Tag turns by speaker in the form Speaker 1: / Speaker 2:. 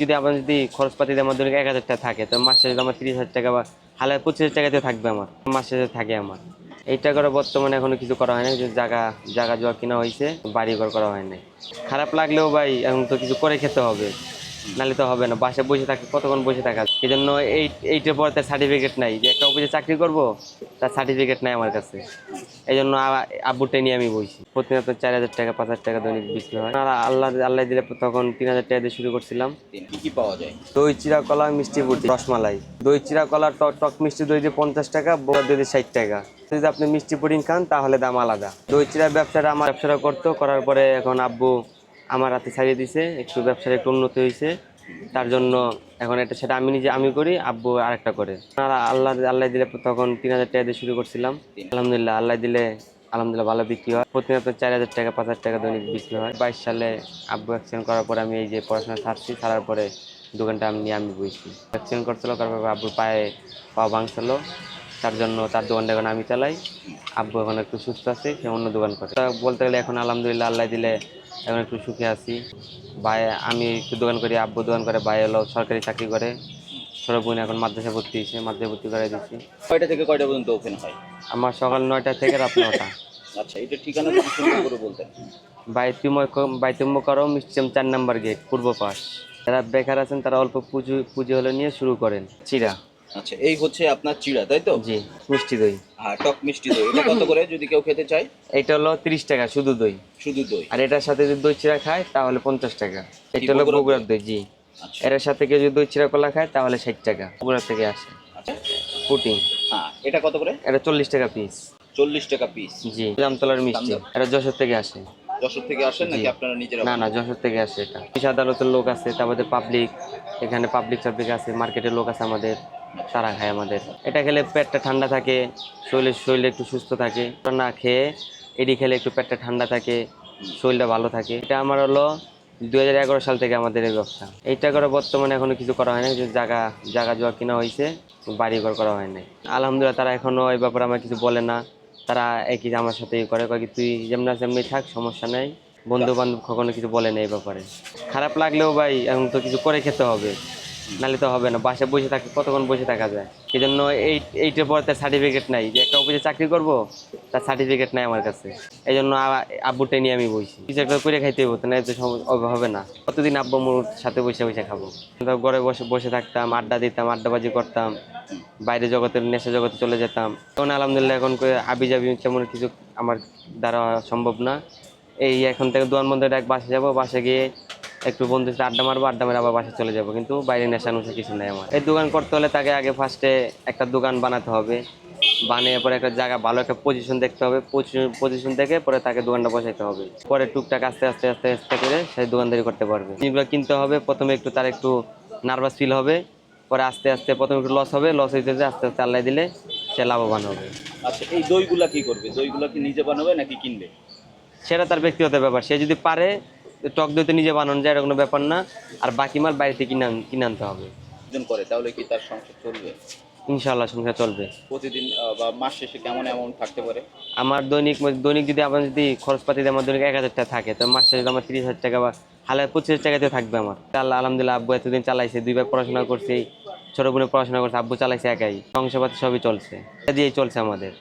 Speaker 1: যদি আমার যদি খরচপাতি আমার ধরুন এক হাজার টাকা থাকে, তো মাসে যদি আমার তিরিশ হাজার টাকা বা হালে পঁচিশ হাজার টাকাতে থাকবে আমার, মাস শেষে থাকে আমার। এইটা করে বর্তমানে এখনও কিছু করা হয় না যে জায়গা জায়গা জোয়া কিনা হয়েছে বাড়ি ঘর করা হয়নি খারাপ লাগলেও ভাই, এখন তো কিছু করে খেতে হবে। নাহলে তো হবে না বাসায় বসে থাকে কতক্ষণ বসে থাকা এই জন্য এই এইটার পর তার সার্টিফিকেট নাই যে একটা অফিসে চাকরি করব তার সার্টিফিকেট নাই আমার কাছে। এই জন্য আ- আব্বুটা নিয়ে আমি বসি। প্রতিনিয়ত চার হাজার টাকা পাঁচ হাজার টাকা দৈনিক বিক্রি হয়। আর আল্লাহ আল্লাহ দিলে তখন তিন হাজার টাকা দিয়ে শুরু করছিলাম।
Speaker 2: কি কি পাওয়া যায়?
Speaker 1: দই চিরা কলা মিষ্টি বুটি রসমালাই। দই চিরা কলা টক টক মিষ্টি দই দিয়ে পঞ্চাশ টাকা বোয়া দই দিয়ে ষাট টাকা। যদি আপনি মিষ্টি পুডিং খান তাহলে দাম আলাদা। দই চিরা ব্যবসাটা আমার ব্যবসাটা করতো করার পরে এখন আব্বু আমার হাতে ছাড়িয়ে দিছে, একটু ব্যবসার একটু উন্নতি হয়েছে। তার জন্য এখন এটা সেটা আমি নিজে, আমি করি, আব্বু আরেকটা করে। আল্লাহ আল্লাহ দিলে তখন তিন হাজার টাকা দিয়ে শুরু করছিলাম। আলহামদুলিল্লাহ, আল্লাহ দিলে আলহামদুলিল্লাহ ভালো বিক্রি হয়। প্রতিনিয়ত চার হাজার টাকা, পাঁচ হাজার টাকা দৈনিক বিক্রি হয়। বাইশ সালে আব্বু অ্যাক্সিডেন্ট করার পরে আমি এই যে পড়াশোনা ছাড়ছি, ছাড়ার পরে দোকানটা আমি, নিয়ে আমি বইছি। অ্যাক্সিডেন্ট করছিল তারপর আব্বুর পায়ে পা ভাঙছিল। তার জন্য তার দোকানটা এখন আমি চালাই। আব্বু এখন একটু সুস্থ আছে, সে অন্য দোকান করে। বলতে গেলে এখন আলহামদুলিল্লাহ আল্লাহ দিলে এখন একটু সুখে আছি। ভাই আমি একটু দোকান করি আব্বু দোকান করে ভাই হলো সরকারি চাকরি করে। ছোটো বোন এখন মাদ্রাসা ভর্তি হয়েছে মাদ্রাসা ভর্তি করে দিচ্ছি।
Speaker 2: কয়টা থেকে কয়টা পর্যন্ত ওপেন হয়?
Speaker 1: আমার সকাল নয়টা থেকে রাত নটা
Speaker 2: আচ্ছা এটা ঠিকানা সুন্দর করে বলতেন।
Speaker 1: বাইতুময় বাইতুম্য করো মিষ্টিম চার নাম্বার গেট পূর্ব পাশ। যারা বেকার আছেন তারা অল্প পুঁজি পুঁজি হলে নিয়ে শুরু করেন। চিরা।
Speaker 2: আচ্ছা এই হচ্ছে আপনার চিড়া তাই তো?
Speaker 1: জি মিষ্টি দই।
Speaker 2: হ্যাঁ টক মিষ্টি দই এটা কত করে যদি কেউ খেতে চায়?
Speaker 1: এটা হলো তিরিশ টাকা শুধু দই।
Speaker 2: শুধু দই।
Speaker 1: আর এটার সাথে যদি দই চিরা খায় তাহলে পঞ্চাশ টাকা। এটা হলো
Speaker 2: বগুড়ার
Speaker 1: দই জি।
Speaker 2: আচ্ছা।
Speaker 1: এটার সাথে কেউ যদি দই চিরা কলা খায় তাহলে ষাট টাকা। বগুড়া থেকে আসে।
Speaker 2: আচ্ছা।
Speaker 1: পুটিং
Speaker 2: হ্যাঁ এটা কত করে?
Speaker 1: এটা চল্লিশ টাকা পিস।
Speaker 2: চল্লিশ টাকা পিস।
Speaker 1: জি জামতলার মিষ্টি। এটা যশোর থেকে আসে।
Speaker 2: যশোর থেকে আসেন নাকি আপনারা নিজেরা
Speaker 1: না না যশোর থেকে আসে এটা। অফিস আদালতের লোক আছে তারপরে পাবলিক এখানে পাবলিক সাবলিক আছে মার্কেটের লোক আছে আমাদের তারা খায় আমাদের। এটা খেলে পেটটা ঠান্ডা থাকে শরীরে শরীরে একটু সুস্থ থাকে। না খেয়ে খেলে একটু পেটটা ঠান্ডা থাকে শরীরটা ভালো থাকে। এটা আমার হলো দুই হাজার এগারো সাল থেকে আমাদের এই ব্যবসা। এইটা করে বর্তমানে এখনও কিছু করা হয় না জায়গা জায়গা জোয়া কিনা হয়েছে বাড়ি ঘর করা হয় নাই। আলহামদুলিল্লাহ তারা এখনও এই ব্যাপারে আমার কিছু বলে না। তারা একই আমার সাথে করে, কয় কি তুই যেমন যেমনি থাক, সমস্যা নেই। বন্ধু বান্ধব কখনো কিছু বলে না এই ব্যাপারে। খারাপ লাগলেও ভাই, এখন তো কিছু করে খেতে হবে। নাহলে তো হবে না, বাসায় বসে থাকে, কতক্ষণ বসে থাকা যায়? এই জন্য এই, এইটার পর তার সার্টিফিকেট নাই, যে একটা অফিসে চাকরি করব, তার সার্টিফিকেট নাই আমার কাছে। এই জন্য আব্বুটা নিয়ে আমি বসি। কিছু একটা করে খাইতে হতো না তো সম- হবে- না। কতদিন আব্বু মোর সাথে বসে বসে খাব। ঘরে বসে বসে থাকতাম, আড্ডা দিতাম, আড্ডাবাজি করতাম, বাইরে জগতের নেশা জগতে চলে যেতাম। তখন আলহামদুলিল্লাহ এখন আবি যাবি তেমন কিছু আমার দ্বারা সম্ভব না। এই এখন থেকে দোয়ান বন্ধ এক বাসে যাব বাসে গিয়ে একটু বন্ধুর সাথে আড্ডা মারবো আড্ডা মারে আবার বাসে চলে যাব। কিন্তু বাইরে নেশা নুশা কিছু নেই আমার। এই দোকান করতে হলে তাকে আগে ফার্স্টে একটা দোকান বানাতে হবে। বানিয়ে পরে একটা জায়গা ভালো একটা পজিশন দেখতে হবে। পজিশন দেখে পরে তাকে দোকানটা বসাইতে হবে। পরে টুকটাক আস্তে আস্তে আস্তে আস্তে করে সেই দোকানদারি করতে পারবে। জিনিসগুলো কিনতে হবে প্রথমে একটু তার একটু নার্ভাস ফিল হবে। পরে আস্তে আস্তে প্রথমে একটু লস হবে লস হইতে আস্তে আস্তে আল্লাহ দিলে সে লাভবান হবে।
Speaker 2: আচ্ছা এই দইগুলা কি করবে? দইগুলা কি নিজে বানাবে নাকি কিনবে?
Speaker 1: সেটা তার ব্যক্তিগত ব্যাপার। সে যদি পারে টক দইতে নিজে বানানো যায় এটা কোনো ব্যাপার না। আর বাকি মাল বাইরে থেকে কিনে কিনে আনতে হবে।
Speaker 2: করে তাহলে কি তার সংসার চলবে?
Speaker 1: ইনশাল্লাহ সংসার চলবে।
Speaker 2: প্রতিদিন বা মাস শেষে কেমন অ্যামাউন্ট থাকতে পারে?
Speaker 1: আমার দৈনিক দৈনিক যদি আমার যদি খরচপাতি আমার দৈনিক এক হাজার টাকা থাকে তো মাসে যদি আমার তিরিশ হাজার টাকা বা হালে পঁচিশ হাজার টাকাতে থাকবে আমার। আল্লাহ আলহামদুলিল্লাহ আব্বু এতদিন চালাইছে দুইবার পড়াশোনা করছি ছোট বোনে পড়াশোনা করছে আব্বু চালাইছে একাই। সংসারপাতি সবই চলছে। এটা দিয়েই চলছে আমাদের।